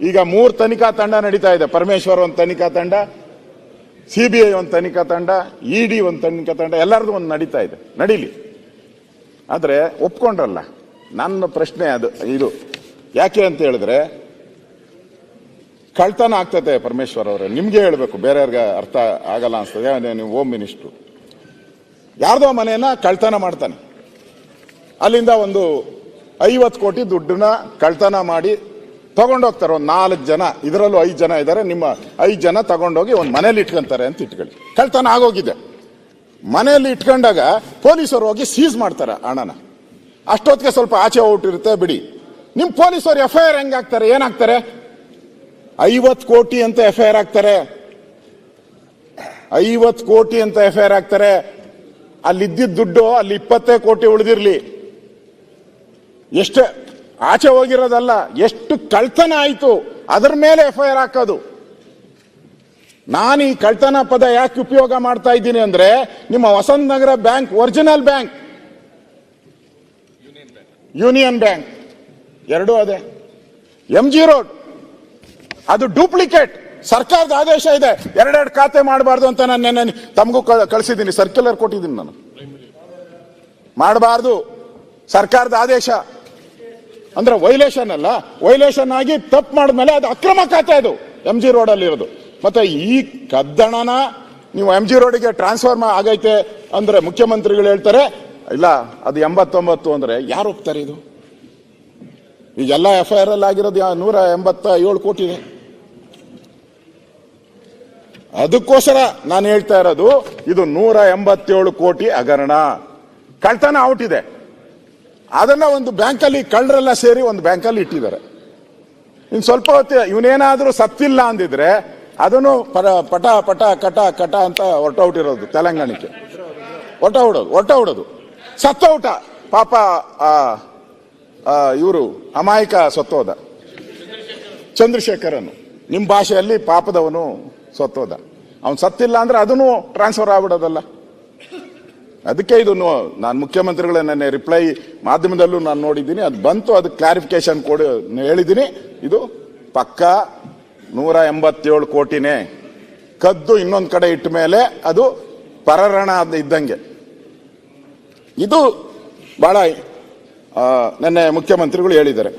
ಈಗ ಮೂರು ತನಿಖಾ ತಂಡ ನಡೀತಾ ಇದೆ. ಪರಮೇಶ್ವರ್ ಒಂದು ತನಿಖಾ ತಂಡ ಸಿ ಬಿ ಐ ಒಂದು ತನಿಖಾ ತಂಡ ಇ ಡಿ ಒಂದು ತನಿಖಾ ತಂಡ, ಎಲ್ಲರದು ಒಂದು ನಡೀತಾ ಇದೆ. ನಡೀಲಿ. ಆದರೆ ಒಪ್ಕೊಂಡ್ರಲ್ಲ. ನನ್ನ ಪ್ರಶ್ನೆ ಅದು, ಇದು. ಯಾಕೆ ಅಂತ ಹೇಳಿದ್ರೆ, ಕಳ್ತನ ಆಗ್ತದೆ ಪರಮೇಶ್ವರ್ ಅವರೇ. ನಿಮಗೆ ಹೇಳಬೇಕು ಬೇರೆಯವ್ರಿಗೆ ಅರ್ಥ ಆಗಲ್ಲ ಅನಿಸ್ತದೆ. ನೀವು ಹೋಮ್ ಮಿನಿಸ್ಟ್ರು ಯಾರ್ದೋ ಮನೆಯನ್ನ ಕಳ್ತನ ಮಾಡ್ತಾನೆ. ಅಲ್ಲಿಂದ ಒಂದು ಐವತ್ತು ಕೋಟಿ ದುಡ್ಡನ್ನ ಕಳ್ತನ ಮಾಡಿ ತಗೊಂಡೋಗ್ತಾರೆ ಒಂದು ನಾಲ್ಕು ಜನ, ಇದರಲ್ಲೂ ಐದು ಜನ ಇದ್ದಾರೆ ನಿಮ್ಮ ಐದು ಜನ ತಗೊಂಡೋಗಿ ಒಂದು ಮನೇಲಿ ಇಟ್ಕೊಂತಾರೆ ಅಂತ ಇಟ್ಕೊಳ್ಳಿ. ಕಳ್ತನ ಆಗೋಗಿದೆ. ಮನೆಯಲ್ಲಿ ಇಟ್ಕೊಂಡಾಗ ಪೊಲೀಸರು ಹೋಗಿ ಸೀಸ್ ಮಾಡ್ತಾರೆ ಹಣನ ಅಷ್ಟೊತ್ತಿಗೆ ಸ್ವಲ್ಪ ಆಚೆ ಹೋಗ್ಬಿಟ್ಟಿರುತ್ತೆ, ಬಿಡಿ. ನಿಮ್ಮ ಪೊಲೀಸರು ಎಫ್ ಐ ಆರ್ ಹಾಕ್ತಾರೆ ಏನಾಗ್ತಾರೆ ಐವತ್ತು ಕೋಟಿ ಅಂತ ಎಫ್ ಐ ಆರ್ ಆಗ್ತಾರೆ ಐವತ್ತು ಕೋಟಿ ಅಂತ ಎಫ್ ಐ ಆರ್ ಆಗ್ತಾರೆ ಅಲ್ಲಿದ್ದಿದ್ದ ದುಡ್ಡು ಅಲ್ಲಿ ಇಪ್ಪತ್ತೇ ಕೋಟಿ ಉಳಿದಿರಲಿ. ಎಷ್ಟು ಆಚೆ ಹೋಗಿರೋದಲ್ಲ, ಎಷ್ಟು ಕಳ್ತನ ಆಯಿತು, ಅದರ ಮೇಲೆ ಎಫ್ ಐ ಆರ್ ಹಾಕೋದು. ನಾನು ಈ ಕಳ್ತನ ಪದ ಯಾಕೆ ಉಪಯೋಗ ಮಾಡ್ತಾ ಇದ್ದೀನಿ ಅಂದ್ರೆ, ನಿಮ್ಮ Vasanth Nagar bank, original bank. Union bank. ಎರಡೂ ಅದೇ. M G road. ಅದು ಡೂಪ್ಲಿಕೇಟ್. ಸರ್ಕಾರದ ಆದೇಶ ಇದೆ. ಎರಡೆರಡು ಖಾತೆ ಮಾಡಬಾರ್ದು ಅಂತ ನಾನು ನೆನ್ನೆ ತಮಗೂ ಕಳಿಸಿದ್ದೀನಿ. ಸರ್ಕ್ಯುಲರ್ ಕೊಟ್ಟಿದ್ದೀನಿ ನಾನು. ಮಾಡಬಾರ್ದು. ಸರ್ಕಾರದ ಆದೇಶ. ಅಂದ್ರೆ ವೈಲೇಷನ್ ಅಲ್ಲ. ವೈಲೇಷನ್ ಆಗಿ ತಪ್ಪು ಮಾಡಿದ್ಮೇಲೆ ಅದು ಅಕ್ರಮ ಖಾತೆ ಅದು. ಎಂ ಜಿ ರೋಡ್ ಅಲ್ಲಿ ಇರೋದು. ಮತ್ತೆ ಈ ಕದ್ದಣನ ನೀವು ಎಂ ಜಿ ರೋಡಿಗೆ ಟ್ರಾನ್ಸ್ಫರ್ ಆಗೈತೆ ಅಂದ್ರೆ ಮುಖ್ಯಮಂತ್ರಿಗಳು ಹೇಳ್ತಾರೆ. ಇಲ್ಲ, ಅದು ಎಂಬತ್ತೊಂಬತ್ತು ಅಂದ್ರೆ ಯಾರು ಹೋಗ್ತಾರೆ ಇದು? ಈಗೆಲ್ಲ ಎಫ್ ಐ ಆರ್ ಅಲ್ಲಿ ಆಗಿರೋದು ನೂರ ಎಂಬತ್ತ ಏಳು ಕೋಟಿ ಇದೆ. ಅದಕ್ಕೋಸ್ಕರ ನಾನು ಹೇಳ್ತಾ ಇರೋದು, ಇದು ನೂರ ಎಂಬತ್ತೇಳು ಕೋಟಿ ಹಗರಣ. ಕಳ್ತನ ಔಟ್ ಇದೆ. ಅದನ್ನ ಒಂದು ಬ್ಯಾಂಕಲ್ಲಿ ಕಳ್ಳರೆಲ್ಲ ಸೇರಿ ಒಂದು ಬ್ಯಾಂಕಲ್ಲಿ ಇಟ್ಟಿದ್ದಾರೆ. ಇನ್ ಸ್ವಲ್ಪ ಹೊತ್ತು ಇವನೇನಾದರೂ ಸತ್ತಿಲ್ಲ ಅಂದಿದ್ರೆ ಅದನ್ನು ಪಟ ಪಟ, ಕಟ ಕಟ ಅಂತ ಹೊರಟೋಟಿರೋದು ತೆಲಂಗಾಣಕ್ಕೆ. ಹೊಟ್ಟ ಹೊಡೋದು ಹೊಟ್ಟ ಹೊಡೋದು ಸತ್ತೌಟ ಪಾಪ ಇವರು ಅಮಾಯಕ ಸತ್ತೋದ. ಚಂದ್ರಶೇಖರನು ನಿಮ್ಮ ಭಾಷೆಯಲ್ಲಿ ಪಾಪದವನು ಸತ್ತೋದ. ಅವನು ಸತ್ತಿಲ್ಲ ಅಂದ್ರೆ ಅದನ್ನು ಟ್ರಾನ್ಸ್ಫರ್ ಆಗ್ಬಿಡೋದಲ್ಲ. ಅದಕ್ಕೆ ಇದನ್ನು ನಾನು ಮುಖ್ಯಮಂತ್ರಿಗಳ ನನ್ನ ರಿಪ್ಲೈ ಮಾಧ್ಯಮದಲ್ಲೂ ನಾನು ನೋಡಿದ್ದೀನಿ. ಅದು ಬಂತು ಅದು ಕ್ಲಾರಿಫಿಕೇಶನ್ ಕೊಡಿ ಹೇಳಿದ್ದೀನಿ. ಇದು ಪಕ್ಕ ನೂರ ಎಂಬತ್ತೇಳು ಕೋಟಿನೇ ಕದ್ದು ಇನ್ನೊಂದು ಕಡೆ ಇಟ್ಟ ಮೇಲೆ ಅದು ಪರರಣ ಇದ್ದಂಗೆ. ಇದು ಆ, ನೆನ್ನೆ ಮುಖ್ಯಮಂತ್ರಿಗಳು ಹೇಳಿದ್ದಾರೆ.